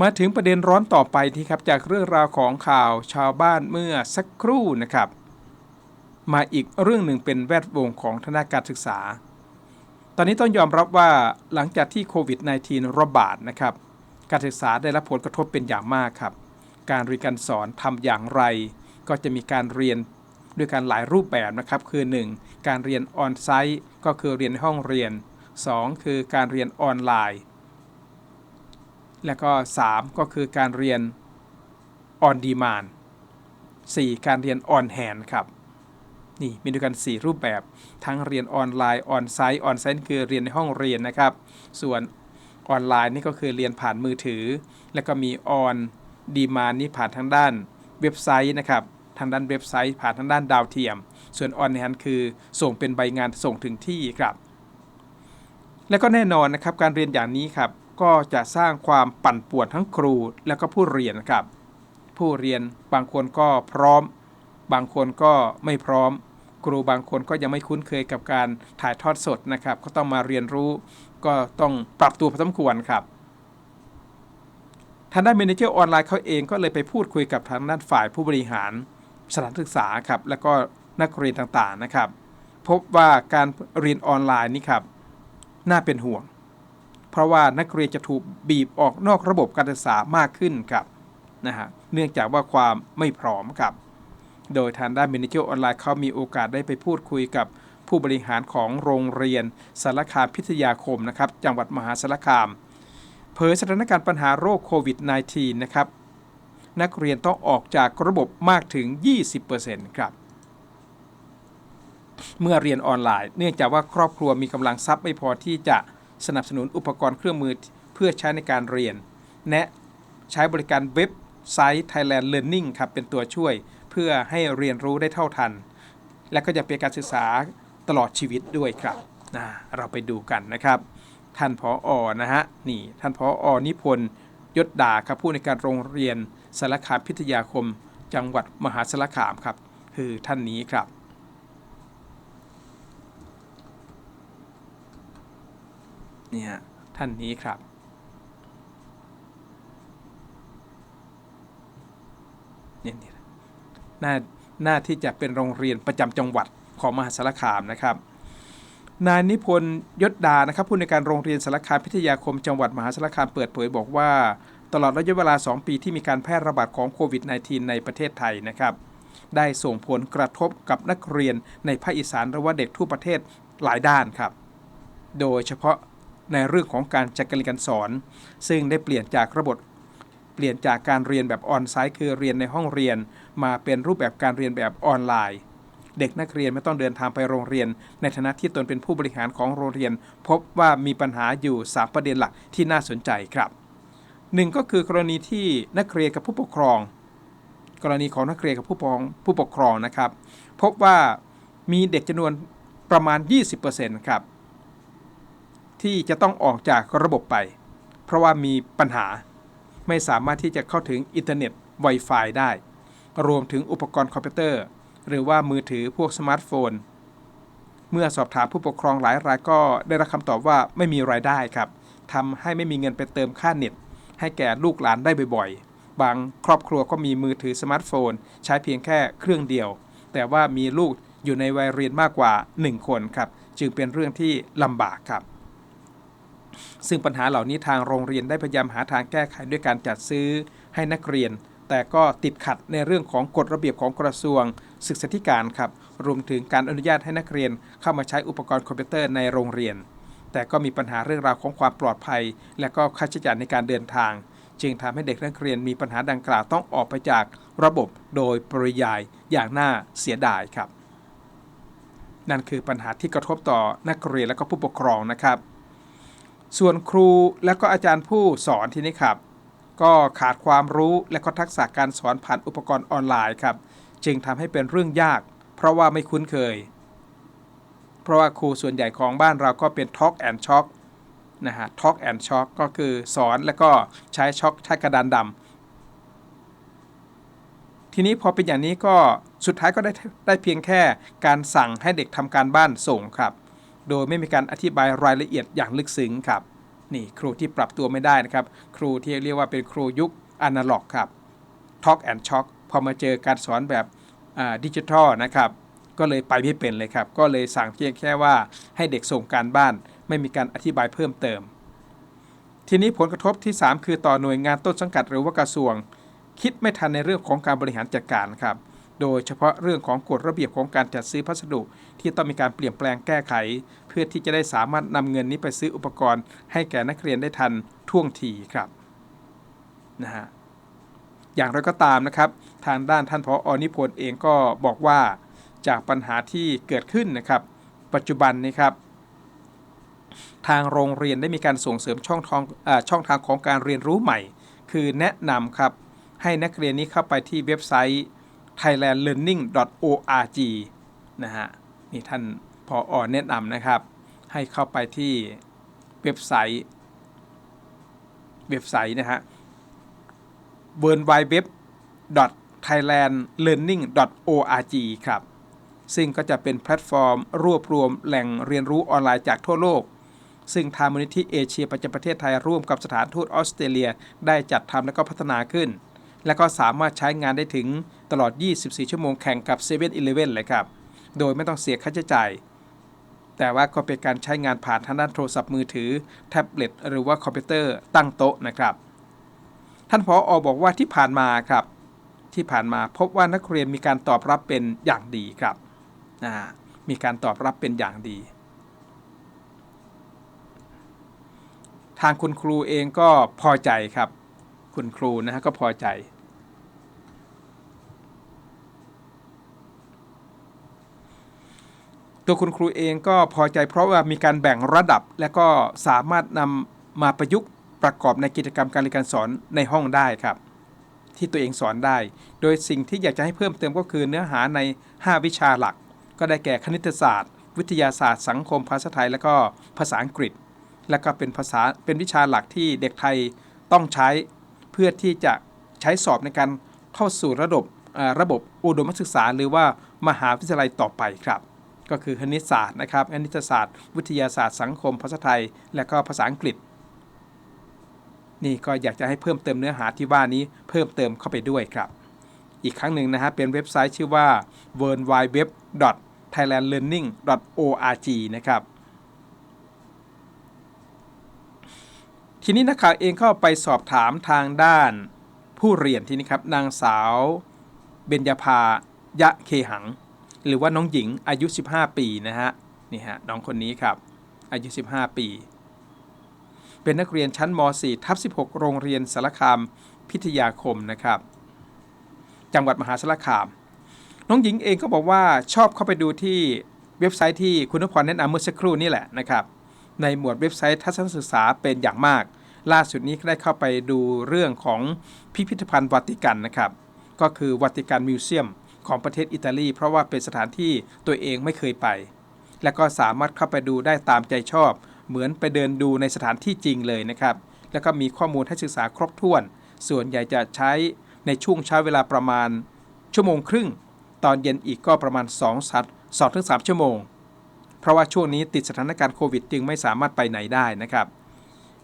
มาถึงประเด็นร้อนต่อไปที่ครับจากเรื่องราวของข่าวชาวบ้านเมื่อสักครู่นะครับ มาอีกเรื่องหนึ่งเป็นแวดวงของทางด้าการศึกษา ตอนนี้ต้องยอมรับว่าหลังจากที่โควิด -19 ระบาดนะครับ การศึกษาได้รับผลกระทบเป็นอย่างมากครับ การเรียนการสอนทำอย่างไร ก็จะมีการเรียนด้วยการหลายรูปแบบนะครับ คือ 1. การเรียนออนไซต์ก็คือเรียนในห้องเรียน 2. คือการเรียนออนไลน์ และก็ 3 ก็คือการเรียนออนดีมาน 4. การเรียนออนแฮนครับ นี่มีด้วยกัน 4 รูปแบบ ทั้งเรียนออนไลน์ออนไซต์ออนไซต์คือเรียนในห้องเรียนนะครับ ส่วนออนไลน์นี่ก็คือเรียนผ่านมือถือ แล้วก็มีออนดีมานนี่ผ่านทางด้านเว็บไซต์นะครับทางด้านเว็บไซต์ผ่านทางด้านดาวเทียม ส่วนออนแฮนคือส่งเป็นใบงานส่งถึงที่ครับ แล้วก็แน่นอนนะครับการเรียนอย่างนี้ครับ ก็จะสร้างความปั่นป่วนทั้งครูและก็ผู้เรียนครับ ผู้เรียนบางคนก็พร้อม บางคนก็ไม่พร้อม ครูบางคนก็ยังไม่คุ้นเคยกับการถ่ายทอดสดนะครับ ก็ต้องมาเรียนรู้ ก็ต้องปรับตัวพอสมควรครับทางด้านเมนเจอร์ออนไลน์เขาเองก็เลยไปพูดคุยกับทางด้านฝ่ายผู้บริหารสถานศึกษาครับแล้วก็นักเรียนต่างๆนะครับ พบว่าการเรียนออนไลน์นี่ครับ น่าเป็นห่วง เพราะว่านักเรียนจะถูกบีบออกนอกระบบการศึกษามากขึ้นครับนะฮะเนื่องจากว่าความไม่พร้อมครับ โดยทางด้านเมนเจอร์ออนไลน์เขามีโอกาสได้ไปพูดคุยกับผู้บริหารของโรงเรียนสารคามพิทยาคมนะครับจังหวัดมหาสารคาม เผยสถานการณ์ปัญหาโรคโควิด -19 นะครับนักเรียนต้องออกจากระบบมากถึง 20%ครับ เมื่อเรียนออนไลน์ เนื่องจากว่าครอบครัวมีกำลังทรัพย์ไม่พอที่จะ สนับสนุนอุปกรณ์เครื่องมือเพื่อใช้ในการเรียนแนะใช้บริการเว็บไซต์ Thailand Learning ครับเป็นตัวช่วย เพื่อให้เรียนรู้ได้เท่าทัน และก็จะเป็นการศึกษาตลอดชีวิตด้วยครับนะเราไปดูกันนะครับ ท่านผออนะฮะนี่ท่านผออนิพนธ์ยศดาครับผู้ในการโรงเรียนสารคามพิทยาคม จังหวัดมหาสารคามครับ คือท่านนี้ครับ เนี่ฮะท่านนี้ครับ เนี่ยนี่หน้าหน้าที่จะเป็นโรงเรียนประจำจังหวัดของมหาสารคามนะครับ นายนิพนธ์ยศดานะครับผู้ในการโรงเรียนสารคามพิทยาคมจังหวัดมหาสารคามเปิดเผยบอกว่า ตลอดระยะเวลา 2 ปีที่มีการแพร่ระบาดของโควิด -19 ในประเทศไทยนะครับ ได้ส่งผลกระทบกับนักเรียนในภาคอีสานหรือว่าเด็กทั่วประเทศหลายด้านครับ โดยเฉพาะ ในเรื่องของการจัดการเรียนการสอน ซึ่งได้เปลี่ยนจากระบบเปลี่ยนจากการเรียนแบบออนไซต์คือเรียนในห้องเรียน มาเป็นรูปแบบการเรียนแบบออนไลน์ เด็กนักเรียนไม่ต้องเดินทางไปโรงเรียน ในฐานะที่ตนเป็นผู้บริหารของโรงเรียน พบว่ามีปัญหาอยู่ 3 ประเด็นหลักที่น่าสนใจครับหนึ่งก็คือกรณีที่นักเรียนกับผู้ปกครอง กรณีของนักเรียนกับผู้ปกครองผู้ปกครองนะครับ พบว่ามีเด็กจำนวนประมาณ 20%ครับ ที่จะต้องออกจากระบบไป เพราะว่ามีปัญหาไม่สามารถที่จะเข้าถึงอินเทอร์เน็ต Wi-Fi ได้ รวมถึงอุปกรณ์คอมพิวเตอร์ หรือว่ามือถือพวกสมาร์ทโฟน เมื่อสอบถามผู้ปกครองหลายรายก็ได้รับคำตอบว่าไม่มีรายได้ครับทำให้ไม่มีเงินไปเติมค่าเน็ต ให้แก่ลูกหลานได้บ่อยๆ บางครอบครัวก็มีมือถือสมาร์ทโฟน ใช้เพียงแค่เครื่องเดียว แต่ว่ามีลูกอยู่ในวัยเรียนมากกว่า 1 คนครับ จึงเป็นเรื่องที่ลำบากครับ ซึ่งปัญหาเหล่านี้ทางโรงเรียนได้พยายามหาทางแก้ไขด้วยการจัดซื้อให้นักเรียน แต่ก็ติดขัดในเรื่องของกฎระเบียบของกระทรวง ศึกษาธิการครับ รวมถึงการอนุญาตให้นักเรียนเข้ามาใช้อุปกรณ์คอมพิวเตอร์ในโรงเรียน แต่ก็มีปัญหาเรื่องราวของความปลอดภัย และก็ค่าใช้จ่ายในการเดินทาง จึงทำให้เด็กนักเรียนมีปัญหาดังกล่าวต้องออกไปจากระบบโดยปริยายอย่างน่าเสียดายครับ นั่นคือปัญหาที่กระทบต่อนักเรียนและก็ผู้ปกครองนะครับ ส่วนครูและก็อาจารย์ผู้สอนที่นี้ครับ ก็ขาดความรู้และก็ทักษะการสอนผ่านอุปกรณ์ออนไลน์ครับ จึงทำให้เป็นเรื่องยาก เพราะว่าไม่คุ้นเคย เพราะว่าครูส่วนใหญ่ของบ้านเราก็เป็น Talk and Shock นะฮะ Talk and Shock ก็คือสอนแล้วก็ใช้ช็อคใช้กระดานดำทีนี้พอเป็นอย่างนี้ก็สุดท้ายก็ได้ได้เพียงแค่การสั่งให้เด็กทำการบ้านส่งครับ โดยไม่มีการอธิบายรายละเอียดอย่างลึกซึ้งครับนี่ครูที่ปรับตัวไม่ได้นะครับ ครูที่เรียกว่าเป็นครูยุคอนาล็อกครับ Talk and Shock พอมาเจอการสอนแบบดิจิทัลนะครับก็เลยไปไม่เป็นเลยครับ ก็เลยสั่งเพียงแค่ว่าให้เด็กส่งการบ้าน ไม่มีการอธิบายเพิ่มเติม ทีนี้ผลกระทบที่ 3 คือต่อหน่วยงานต้นสังกัดหรือว่ากระทรวง คิดไม่ทันในเรื่องของการบริหารจัดการครับ โดยเฉพาะเรื่องของกฎระเบียบของการจัดซื้อพัสดุ ที่ต้องมีการเปลี่ยนแปลงแก้ไข เพื่อที่จะได้สามารถนำเงินนี้ไปซื้ออุปกรณ์ ให้แก่นักเรียนได้ทันท่วงทีครับนะฮะอย่างไรก็ตามนะครับ ทางด้านท่านพออนิพนธ์เองก็บอกว่าจากปัญหาที่เกิดขึ้นนะครับ ปัจจุบันนี้ครับ ทางโรงเรียนได้มีการส่งเสริมช่องทางช่องทางของการเรียนรู้ใหม่ คือแนะนำครับให้นักเรียนนี้เข้าไปที่เว็บไซต์ thailandlearning.org นะฮะนี่ท่านพออแนะนำนะครับ ให้เข้าไปที่เว็บไซต์ เว็บไซต์นะฮะ w w w thailandlearning.org ครับ ซึ่งก็จะเป็นแพลตฟอร์ม รวบรวมแหล่งเรียนรู้ออนไลน์จากทั่วโลก ซึ่งทางมูลนิธิเอเชียประจำประเทศไทยร่วมกับสถานทูตออสเตรเลีย ได้จัดทำและก็พัฒนาขึ้น และก็สามารถใช้งานได้ถึง ตลอด 24 ชั่วโมงแข่งกับ7 e เ e ่ e อเลยครับ โดยไม่ต้องเสียค่าใช้จ่าย แต่ว่าก็เป็นการใช้งานผ่านทางด้านโทรศัพท์มือถือ แท็บเล็ตหรือว่าคอมพิวเตอร์ตั้งโต๊ะนะครับ ท่านผออบอกว่าที่ผ่านมาครับ ที่ผ่านมาพบว่านักเรียนมีการตอบรับเป็นอย่างดีครับนะมีการตอบรับเป็นอย่างดี ทางคุณครูเองก็พอใจครับ คุณครูนะฮะก็พอใจ ตัวคุณครูเองก็พอใจเพราะว่ามีการแบ่งระดับ และก็สามารถนำมาประยุกต์ประกอบในกิจกรรมการเรียนการสอนในห้องได้ครับ ที่ตัวเองสอนได้ โดยสิ่งที่อยากจะให้เพิ่มเติมก็คือเนื้อหาใน 5 วิชาหลัก ก็ได้แก่คณิตศาสตร์ วิทยาศาสตร์ สังคมภาษาไทย และก็ภาษาอังกฤษ และก็เป็นภาษาเป็นวิชาหลักที่เด็กไทยต้องใช้เพื่อที่จะใช้สอบในการเข้าสู่ระบบระบบอุดมศึกษา หรือว่ามหาวิทยาลัยต่อไปครับ ก็คือคณิตศาสตร์นะครับคณิตศาสตร์ วิทยาศาสตร์สังคมภาษาไทย และก็ภาษาอังกฤษ นี่ก็อยากจะให้เพิ่มเติมเนื้อหาที่ว่านี้เพิ่มเติมเข้าไปด้วยครับ อีกครั้งหนึ่งนะฮะเป็นเว็บไซต์ชื่อว่า w w w thailandlearning.org นะครับทีนี้นักข่าวเองเข้าไปสอบถามทางด้านผู้เรียนที่นี่ครับนางสาวเบญญาภายะเคหัง หรือว่าน้องหญิงอายุ 15 ปีนะฮะนี่ฮะน้องคนนี้ครับ อายุ 15 ปี เป็นนักเรียนชั้นม .4 ทับ16 โรงเรียนสารคามพิทยาคมนะครับ จังหวัดมหาสารคาม น้องหญิงเองก็บอกว่าชอบเข้าไปดูที่เว็บไซต์ที่คุณนพรแนะนำเมื่อสักครู่นี่แหละนะครับ ในหมวดเว็บไซต์ทัศนศึกษาเป็นอย่างมาก ล่าสุดนี้ได้เข้าไปดูเรื่องของพิพิธภัณฑ์วัติกันนะครับ ก็คือวัติกันมิวเซียม ของประเทศอิตาลี เพราะว่าเป็นสถานที่ตัวเองไม่เคยไป และก็สามารถเข้าไปดูได้ตามใจชอบ เหมือนไปเดินดูในสถานที่จริงเลยนะครับ แล้วก็มีข้อมูลให้ศึกษาครบถ้วน ส่วนใหญ่จะใช้ในช่วงเช้าเวลาประมาณ ชั่วโมงครึ่ง ตอนเย็นอีกก็ประมาณ2สัต2ถึง3ชั่วโมง เพราะว่าช่วงนี้ติดสถานการณ์โควิดจึงไม่สามารถไปไหนได้นะครับ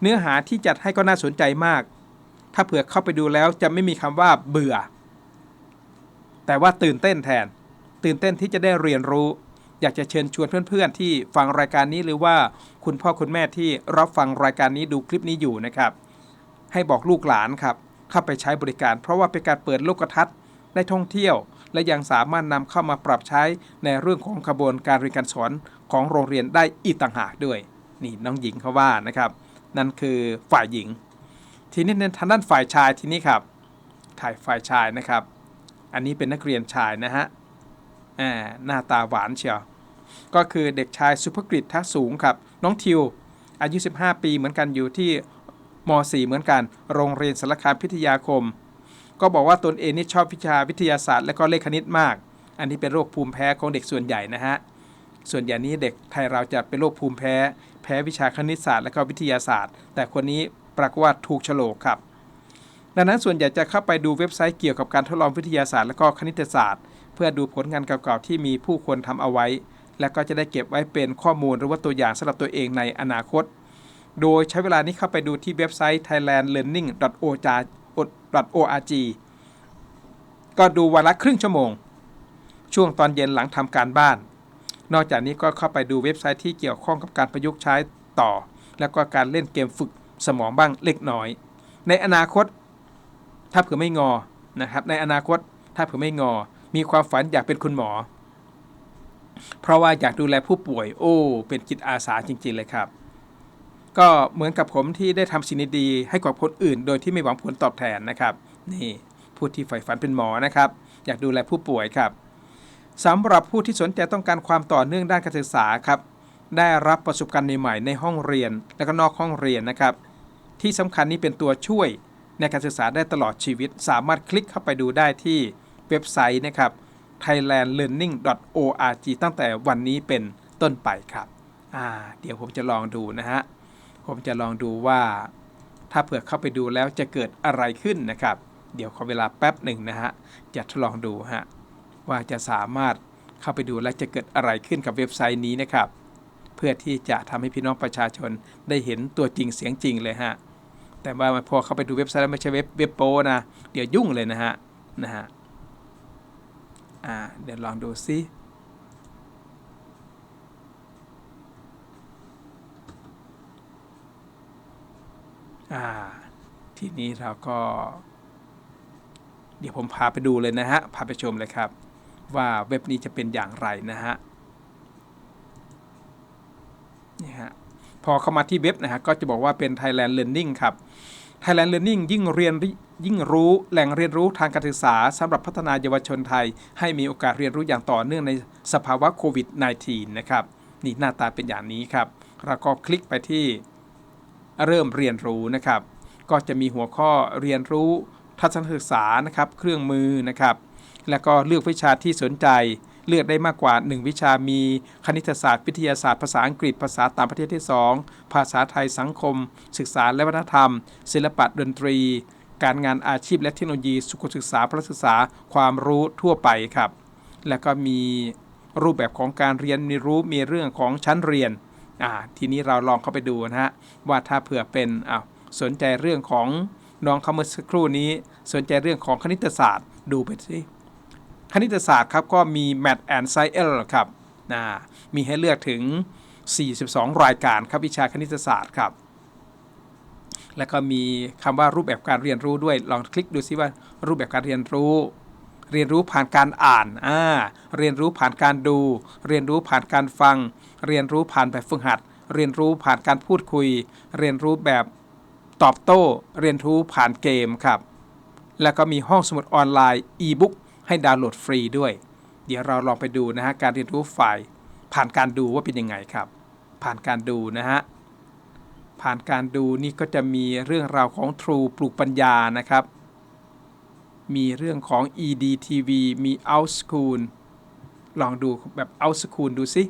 เนื้อหาที่จัดให้ก็น่าสนใจมาก ถ้าเผื่อเข้าไปดูแล้วจะไม่มีคำว่าเบื่อ แต่ว่าตื่นเต้นแทน ตื่นเต้นที่จะได้เรียนรู้ อยากจะเชิญชวนเพื่อนๆ ที่ฟังรายการนี้หรือว่าคุณพ่อคุณแม่ที่รับฟังรายการนี้ดูคลิปนี้อยู่นะครับ ให้บอกลูกหลานครับ เข้าไปใช้บริการ เพราะว่าเป็นการเปิดโลกทัศน์ได้ท่องเที่ยว และยังสามารถนำเข้ามาปรับใช้ในเรื่องของขบวนการเรียนการสอนของโรงเรียนได้อีกต่างหากด้วยนี่น้องหญิงเขาว่านะครับ นั่นคือฝ่ายหญิง ทีนี้ในทางด้านฝ่ายชายทีนี้ครับ ถ่ายฝ่ายชายนะครับ อันนี้เป็นนักเรียนชายนะฮะหน้าตาหวานเชียว ก็คือเด็กชายสุภกฤษทักสูงครับ น้องทิว อายุ 15 ปีเหมือนกันอยู่ที่ม .4 เหมือนกัน โรงเรียนสารคามพิทยาคม ก็บอกว่าตนเองนี่ชอบวิชาวิทยาศาสตร์ และก็เลขคณิตมาก อันนี้เป็นโรคภูมิแพ้ของเด็กส่วนใหญ่นะฮะ ส่วนใหญ่นี้เด็กไทยเราจะเป็นโรคภูมิแพ้ แพ้วิชาคณิตศาสตร์ และก็วิทยาศาสตร์ แต่คนนี้ปรากฏว่าถูกฉลกครับ ดังนั้นส่วนใหญ่จะเข้าไปดูเว็บไซต์เกี่ยวกับการทดลองวิทยาศาสตร์และก็คณิตศาสตร์ เพื่อดูผลงานเก่าๆที่มีผู้คนทำเอาไว้ และก็จะได้เก็บไว้เป็นข้อมูลหรือว่าตัวอย่างสำหรับตัวเองในอนาคต โดยใช้เวลานี้เข้าไปดูที่เว็บไซต์ thailandlearning.org ก็ดูวันละครึ่งชั่วโมง ช่วงตอนเย็นหลังทำการบ้าน นอกจากนี้ก็เข้าไปดูเว็บไซต์ที่เกี่ยวข้องกับการประยุกต์ใช้ต่อ แล้วก็การเล่นเกมฝึกสมองบ้างเล็กน้อย ในอนาคต ถ้าเผื่อไม่งอนะครับ ในอนาคตถ้าเผื่อไม่งอ มีความฝันอยากเป็นคุณหมอ เพราะว่าอยากดูแลผู้ป่วย โอ้ เป็นจิตอาสาจริง ๆ เลยครับ ก็เหมือนกับผมที่ได้ทำสิ่งดีๆให้กับคนอื่น โดยที่ไม่หวังผลตอบแทนนะครับ นี่ผู้ที่ใฝ่ฝันเป็นหมอนะครับ อยากดูแลผู้ป่วยครับสำหรับผู้ที่สนใจต้องการความต่อเนื่องด้านการศึกษาครับ ได้รับประสบการณ์ใหม่ๆในห้องเรียนและก็นอกห้องเรียนนะครับ ที่สำคัญนี้เป็นตัวช่วย ในการศึกษาได้ตลอดชีวิต สามารถคลิกเข้าไปดูได้ที่เว็บไซต์นะครับ thailandlearning.org ตั้งแต่วันนี้เป็นต้นไปครับอ่าเดี๋ยวผมจะลองดูนะฮะ ผมจะลองดูว่า ถ้าเผื่อเข้าไปดูแล้วจะเกิดอะไรขึ้นนะครับ เดี๋ยวขอเวลาแป๊บหนึ่งนะฮะ จะทดลองดูฮะ ว่าจะสามารถเข้าไปดูและจะเกิดอะไรขึ้นกับเว็บไซต์นี้นะครับ เพื่อที่จะทำให้พี่น้องประชาชนได้เห็นตัวจริงเสียงจริงเลยฮะ แต่ว่าพอเข้าไปดูเว็บไซต์แล้วไม่ใช่เว็บเว็บโปนะ เดี๋ยวยุ่งเลยนะฮะ นะฮะ อ่า เดี๋ยวลองดูซิอ่า ทีนี้เราก็ เดี๋ยวผมพาไปดูเลยนะฮะ พาไปชมเลยครับ ว่าเว็บนี้จะเป็นอย่างไรนะฮะ นี่ฮะ พอเข้ามาที่เว็บนะฮะก็จะบอกว่าเป็น Thailand Learning ครับ Thailand Learning ยิ่งเรียนยิ่งรู้แหล่งเรียนรู้ทางการศึกษาสำหรับพัฒนาเยาวชนไทย ให้มีโอกาสเรียนรู้อย่างต่อเนื่องในสภาวะโควิด -19 นะครับนี่หน้าตาเป็นอย่างนี้ครับเราก็คลิกไปที่เริ่มเรียนรู้นะครับ ก็จะมีหัวข้อเรียนรู้ทัศนศึกษานะครับ เครื่องมือนะครับ แล้วก็เลือกวิชาที่สนใจ เลือกได้มากกว่า 1 วิชามีคณิตศาสตร์ วิทยาศาสตร์ ภาษาอังกฤษ ภาษาต่างประเทศที่ 2 ภาษาไทยสังคม ศึกษาและวัฒนธรรม ศิลปะดนตรี การงานอาชีพและเทคโนโลยี สุขศึกษาพละศึกษาความรู้ทั่วไปครับ แล้วก็มีรูปแบบของการเรียนมีรู้มีเรื่องของชั้นเรียนอ่าทีนี้เราลองเข้าไปดูนะฮะว่าถ้าเผื่อเป็นอ้าวสนใจเรื่องของน้องเขาเมื่อสักครู่นี้ สนใจเรื่องของคณิตศาสตร์ ดูไปสิ คณิตศาสตร์ครับก็มี Math and Science ครับนะมีให้เลือกถึง 42 รายการครับวิชาคณิตศาสตร์ครับ แล้วก็มีคำว่ารูปแบบการเรียนรู้ด้วย ลองคลิกดูซิว่ารูปแบบการเรียนรู้ เรียนรู้ผ่านการอ่านอ่าเรียนรู้ผ่านการดู เรียนรู้ผ่านการฟัง เรียนรู้ผ่านแบบฝึกหัด เรียนรู้ผ่านการพูดคุย เรียนรู้แบบตอบโต้ เรียนรู้ผ่านเกมครับ แล้วก็มีห้องสมุดออนไลน์ e-book ให้ดาวน์โหลดฟรีด้วย เดี๋ยวเราลองไปดูนะฮะการเรียนรู้ฝ่ายผ่านการดูว่าเป็นยังไงครับ ผ่านการดูนะฮะผ่านการดูนี่ก็จะมีเรื่องราวของ True ปลูกปัญญานะครับ มีเรื่องของ EDTV มี Out School ลองดูแบบ Out School ดูสิ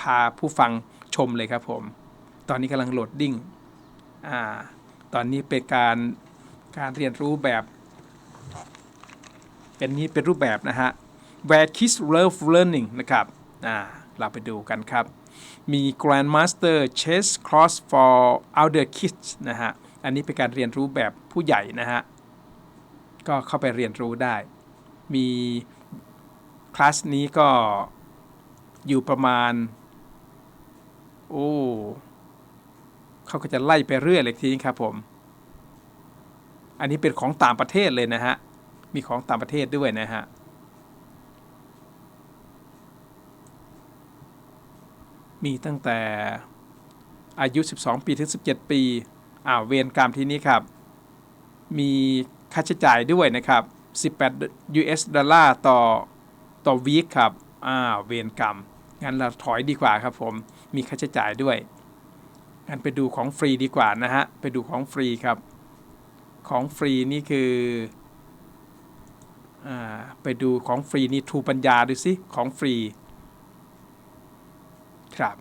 พาผู้ฟังชมเลยครับผม ตอนนี้กำลังโหลดดิ้ง ตอนนี้เป็นการการเรียนรู้แบบ เป็นนี้เป็นรูปแบบนะฮะ Where Kids Love Learning นะครับอ่าเราไปดูกันครับ มี Grandmaster Chess Cross for Older Kids นะฮะ อันนี้เป็นการเรียนรู้แบบผู้ใหญ่นะฮะ ก็เข้าไปเรียนรู้ได้ มีคลาสนี้ก็อยู่ประมาณ โอ้เขาก็จะไล่ไปเรื่อยเลยทีนี้ครับผม อันนี้เป็นของต่างประเทศเลยนะฮะ มีของต่างประเทศด้วยนะฮะมีตั้งแต่อายุ 12 ปีถึง 17 ปีอ่าเวรกรรมที่นี้ครับ มีค่าใช้จ่ายด้วยนะครับ 18 US ดอลลาร์ต่อต่อวีคครับอ่าเวรกรรม งั้นเราถอยดีกว่าครับผม มีค่าใช้จ่ายด้วย งั้นไปดูของฟรีดีกว่านะฮะ ไปดูของฟรีครับ ของฟรีนี่คือ ไปดูของฟรีนี่ทูปัญญาดูสิของฟรีครับ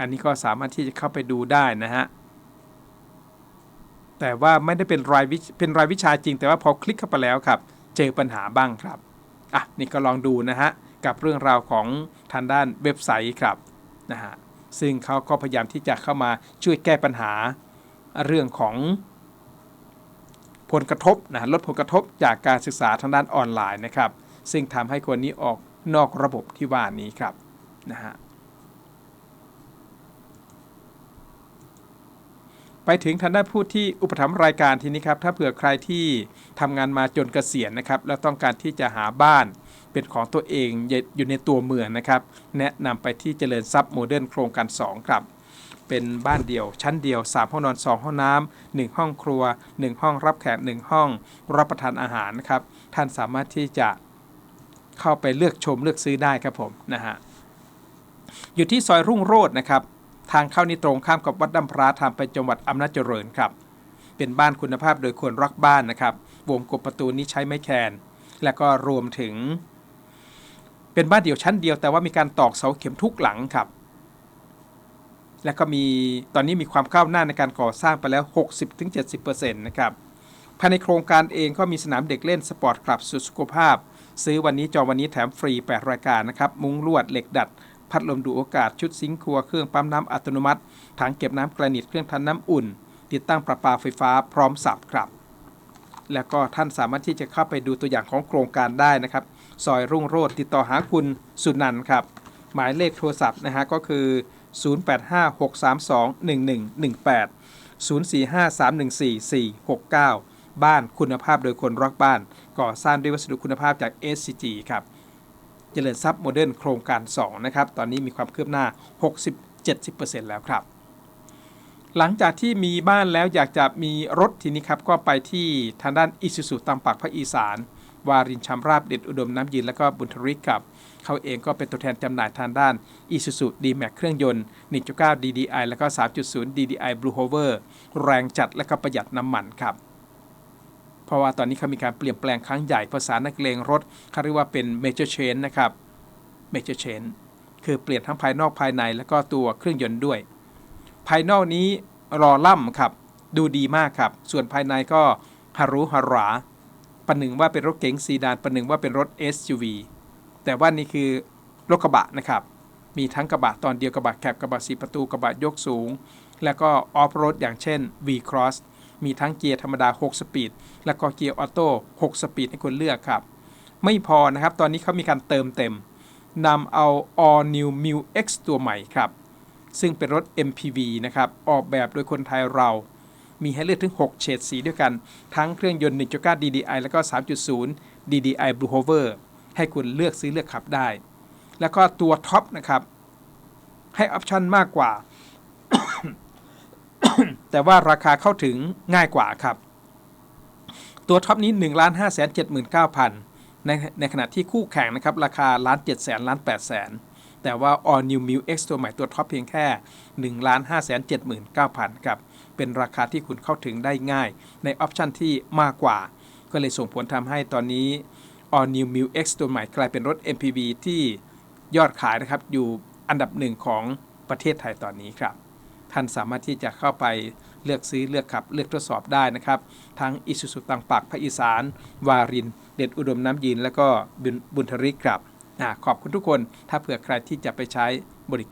อันนี้ก็สามารถที่จะเข้าไปดูได้นะฮะแต่ว่าไม่ได้เป็นรายวิเป็นรายวิชาจริง แต่ว่าพอคลิกเข้าไปแล้วครับ เจอปัญหาบ้างครับอะนี่ก็ลองดูนะฮะกับเรื่องราวของทางด้านเว็บไซต์ครับนะฮะซึ่งเขาก็พยายามที่จะเข้ามาช่วยแก้ปัญหาเรื่องของ ผลกระทบนะลดผลกระทบจากการศึกษาทางด้านออนไลน์นะครับ ซึ่งทำให้คนนี้ออกนอกระบบที่ว่านี้ครับนะฮะไปถึงทางด้านผู้ที่อุปถัมภ์รายการทีนี้ครับ ถ้าเผื่อใครที่ทำงานมาจนเกษียณนะครับ แล้วต้องการที่จะหาบ้านเป็นของตัวเองอยู่ในตัวเมืองนะครับ แนะนำไปที่เจริญทรัพย์โมเดิร์นโครงการ 2 ครับ เป็นบ้านเดี่ยว ชั้นเดียว 3 ห้องนอน 2 ห้องน้ำ1ห้องครัว 1 ห้องรับแขก1ห้อง รับประทานอาหารนะครับ ท่านสามารถที่จะเข้าไปเลือกชมเลือกซื้อได้ครับผมนะฮะอยู่ที่ซอยรุ่งโรจน์นะครับ ทางเข้านี่ตรงข้ามกับวัดดัมพระทางไปจังหวัดอำนาจเจริญครับ เป็นบ้านคุณภาพโดยคนรักบ้านนะครับ วงกบประตูนี้ใช้ไม้แคน และก็รวมถึง เป็นบ้านเดี่ยวชั้นเดียวแต่ว่ามีการตอกเสาเข็มทุกหลังครับ และก็มีตอนนี้มีความก้าวหน้าในการก่อสร้างไปแล้ว 60-70%นะครับภายในโครงการเองก็มีสนามเด็กเล่นสปอร์ตคลับสุสุขภาพ ซื้อวันนี้จองวันนี้แถมฟรี 8 รายการนะครับ มุ้งลวดเหล็กดัด พัดลมดูดอากาศชุดซิงค์ครัวเครื่องปั๊มน้ำอัตโนมัติ ถังเก็บน้ำกระนิตเครื่องทันน้ำอุ่น ติดตั้งประปาไฟฟ้าพร้อมสับครับ แล้วก็ท่านสามารถที่จะเข้าไปดูตัวอย่างของโครงการได้นะครับ ซอยรุ่งโรจน์ติดต่อหาคุณสุนันครับหมายเลขโทรศัพท์นะฮะก็คือ 0856321118 0453144469 บ้านคุณภาพโดยคนรักบ้าน ก่อสร้างด้วยวัสดุคุณภาพจาก SCG ครับเจริญทรัพย์โมเดิร์นโครงการ 2 นะครับ ตอนนี้มีความคืบหน้า 60-70%แล้วครับ หลังจากที่มีบ้านแล้วอยากจะมีรถทีนี้ครับ ก็ไปที่ทางด้านอิสุสุตามปากภาคอีสาน วารินชำราบเด็ดอุดมน้ำยืน และก็บุญทริกครับ เขาเองก็เป็นตัวแทนจำหน่ายทางด้าน Isuzu D-Max เครื่องยนต์ 1.9 DDI แล้วก็ 3.0 DDI Blue Hover แรงจัดและก็ประหยัดน้ำมันครับเพราะว่าตอนนี้เขามีการเปลี่ยนแปลงครั้งใหญ่ภาษานักเลงรถเขาเรียกว่าเป็น Major Change นะครับ Major Change คือเปลี่ยนทั้งภายนอกภายในแล้วก็ตัวเครื่องยนต์ด้วย ภายนอกนี้รอล่ำครับดูดีมากครับ ส่วนภายในก็ฮารุฮาราประหนึ่งว่าเป็นรถเก๋งซีดานประหนึ่งว่าเป็นรถ SUV แต่ว่านี่คือรถกระบะนะครับ มีทั้งกระบะตอนเดียวกระบะแคบกระบะสีประตูกระบะยกสูง แล้วก็ออฟโรดอย่างเช่น V-Cross มีทั้งเกียร์ธรรมดา 6 สปีด แล้วก็เกียร์ออโต้ 6 สปีดให้คุณเลือกครับ ไม่พอนะครับ ตอนนี้เขามีการเติมเต็มนำเอา All New m i X ตัวใหม่ครับ ซึ่งเป็นรถ MPV นะครับ ออกแบบโดยคนไทยเรา มีให้เลือกถึง 6 เฉดสีด้วยกัน ทั้งเครื่องยนต์ 1.9 DDI แล้วก็ 3.0 DDI Blue Hover ให้คุณเลือกซื้อเลือกขับได้ แล้วก็ตัวท็อปนะครับ ให้ออปชั่นมากกว่า แต่ว่าราคาเข้าถึงง่ายกว่าครับ ตัวท็อปนี้ 1 5 7 9 0 0 0 ในในขณะที่คู่แข่งนะครับ ราคาล้าน7แสนล้าน8แสนแต่ว่า All New m i X ตัวใหม่ตัวท็อปเพียงแค่ 1 5 7 9 0 0 0ครับ เป็นราคาที่คุณเข้าถึงได้ง่าย ในออปชันที่มากกว่า ก็เลยส่งผลทำให้ตอนนี้ All New m i X ตัวใหม่กลายเป็นรถ MPV ที่ยอดขายนะครับอยู่อันดับหนึ่งของประเทศไทยตอนนี้ครับ ท่านสามารถที่จะเข้าไปเลือกซื้อเลือกขับ เลือกทดสอบได้นะครับ ทั้งอิสุสุตังปักพระอีสาน วาริน เด็ดอุดมน้ำยินแล้วก็บุญทริกครับอขอบคุณทุกคนถ้าเผื่อใครที่จะไปใช้